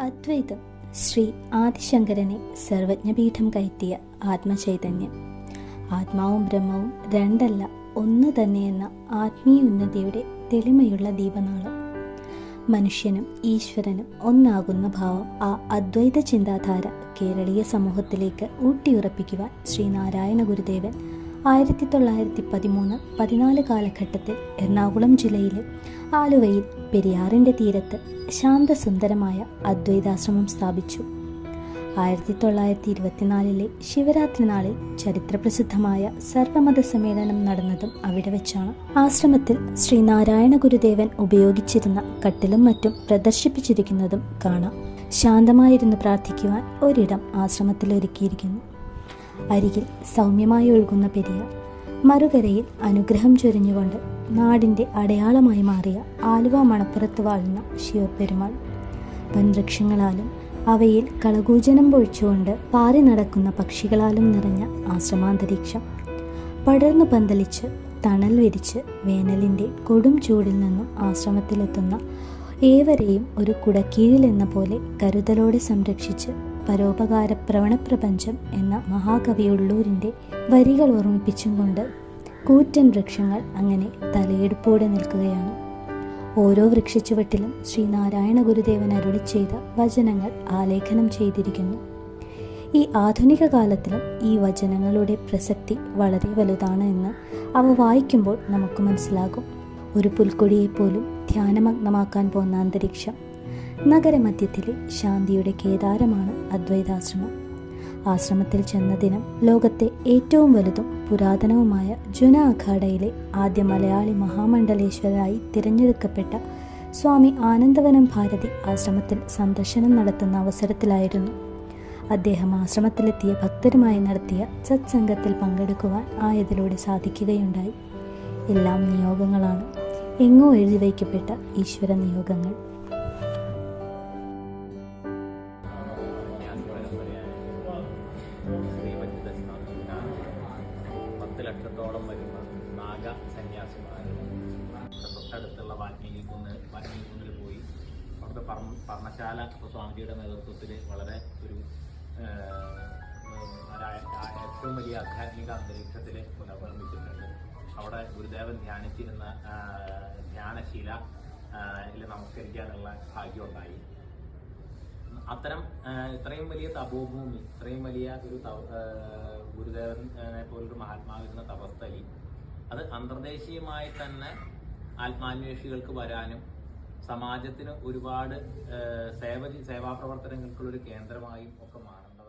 അദ്വൈതം ശ്രീ ആദിശങ്കരനെ സർവജ്ഞപീഠം കയറ്റിയ ആത്മചൈതന്യം. ആത്മാവും ബ്രഹ്മവും രണ്ടല്ല ഒന്ന് തന്നെയെന്ന ആത്മീയ ഉന്നതിയുടെ തെളിമയുള്ള ദീപനാളം. മനുഷ്യനും ഈശ്വരനും ഒന്നാകുന്ന ഭാവം ആ അദ്വൈത ചിന്താധാര കേരളീയ സമൂഹത്തിലേക്ക് ഊട്ടിയുറപ്പിക്കുവാൻ ശ്രീനാരായണ ഗുരുദേവൻ ആയിരത്തി തൊള്ളായിരത്തി പതിമൂന്ന് പതിനാല് കാലഘട്ടത്തിൽ എറണാകുളം ജില്ലയിലെ ആലുവയിൽ പെരിയാറിന്റെ തീരത്ത് ശാന്തസുന്ദരമായ അദ്വൈതാശ്രമം സ്ഥാപിച്ചു. ആയിരത്തി തൊള്ളായിരത്തി ഇരുപത്തിനാലിലെ ശിവരാത്രി നാളിൽ ചരിത്രപ്രസിദ്ധമായ സർവമത സമ്മേളനം നടന്നതും അവിടെ വെച്ചാണ്. ആശ്രമത്തിൽ ശ്രീനാരായണ ഗുരുദേവൻ ഉപയോഗിച്ചിരുന്ന കട്ടിലും മറ്റും പ്രദർശിപ്പിച്ചിരിക്കുന്നതും കാണാം. ശാന്തമായിരുന്നു പ്രാർത്ഥിക്കുവാൻ ഒരിടം ആശ്രമത്തിൽ ഒരുക്കിയിരിക്കുന്നു അരികിൽ സൗമ്യമായി ഒഴുകുന്ന പെരിയാർ മറുകരയിൽ അനുഗ്രഹം ചൊരിഞ്ഞുകൊണ്ട് നാടിന്റെ അടയാളമായി മാറിയ ആലുവ മണപ്പുറത്ത് വാഴുന്ന ശിവപെരുമാൾ വൻവൃക്ഷങ്ങളാലും അവയിൽ കളകൂജനം പൊഴിച്ചുകൊണ്ട് പാറി നടക്കുന്ന പക്ഷികളാലും നിറഞ്ഞ ആശ്രമാന്തരീക്ഷം. പടർന്നു പന്തലിച്ച് തണൽ വിരിച്ച് വേനലിന്റെ കൊടും ചൂടിൽ നിന്നും ആശ്രമത്തിലെത്തുന്ന ഏവരെയും ഒരു കുടക്കീഴിൽ എന്ന പോലെ കരുതലോടെ സംരക്ഷിച്ച് പരോപകാര പ്രവണപ്രപഞ്ചം എന്ന മഹാകവി ഉള്ളൂരിന്റെ വരികൾ ഓർമ്മിപ്പിച്ചും കൊണ്ട് കൂറ്റൻ വൃക്ഷങ്ങൾ അങ്ങനെ തലയെടുപ്പോടെ നിൽക്കുകയാണ്. ഓരോ വൃക്ഷച്ചുവട്ടിലും ശ്രീനാരായണ ഗുരുദേവൻ അരുളി ചെയ്ത വചനങ്ങൾ ആലേഖനം ചെയ്തിരിക്കുന്നു. ഈ ആധുനിക കാലത്തിലും ഈ വചനങ്ങളുടെ പ്രസക്തി വളരെ വലുതാണ് എന്ന് അവ വായിക്കുമ്പോൾ നമുക്ക് മനസ്സിലാകും. ഒരു പുൽക്കൊടിയെപ്പോലും ധ്യാനമഗ്നമാക്കാൻ പോകുന്ന അന്തരീക്ഷം നഗരമധ്യത്തിലെ ശാന്തിയുടെ കേദാരമാണ് അദ്വൈതാശ്രമം. ആശ്രമത്തിൽ ചെന്ന ദിനം ലോകത്തെ ഏറ്റവും വലുതും പുരാതനവുമായ ജുന അഖാഡയിലെ ആദ്യ മലയാളി മഹാമണ്ഡലേശ്വരായി തിരഞ്ഞെടുക്കപ്പെട്ട സ്വാമി ആനന്ദവനം ഭാരതി ആശ്രമത്തിൽ സന്ദർശനം നടത്തുന്ന അവസരത്തിലായിരുന്നു. അദ്ദേഹം ആശ്രമത്തിലെത്തിയ ഭക്തരുമായി നടത്തിയ സത്സംഗത്തിൽ പങ്കെടുക്കുവാൻ ആയതിലൂടെ സാധിക്കുകയുണ്ടായി. എല്ലാം നിയോഗങ്ങളാണ്. എങ്ങോ എഴുതി വയ്ക്കപ്പെട്ട ഈശ്വര നിയോഗങ്ങൾ. ലക്ഷത്തോളം വരുന്ന നാഗ സന്യാസിമാർ തൊട്ടടുത്തുള്ള വാൽമീകി കുന്ന് വാൽമീകി കുന്നിൽ പോയി. അവിടുത്തെ പറ പർണശാല സ്വാമിജിയുടെ നേതൃത്വത്തിൽ വളരെ ഒരു ഏറ്റവും വലിയ ആധ്യാത്മിക അന്തരീക്ഷത്തിൽ പുനർനിർമ്മിച്ചിട്ടുണ്ട് അവിടെ ഗുരുദേവൻ ധ്യാനിച്ചിരുന്ന ധ്യാനശീല നമസ്കരിക്കാനുള്ള ഭാഗ്യം ഉണ്ടായി. അത്തരം ഇത്രയും വലിയ തപോഭൂമി ഇത്രയും വലിയ ഒരു ഗുരുദേവനെ പോലൊരു മഹാത്മാവിന് അത് അന്തർദേശീയമായി തന്നെ ആത്മാന്വേഷികൾക്ക് വരാനും സമാജത്തിന് ഒരുപാട് സേവ സേവാപ്രവർത്തനങ്ങൾക്കുള്ള ഒരു കേന്ദ്രമായും ഒക്കെ മാറേണ്ടതാണ്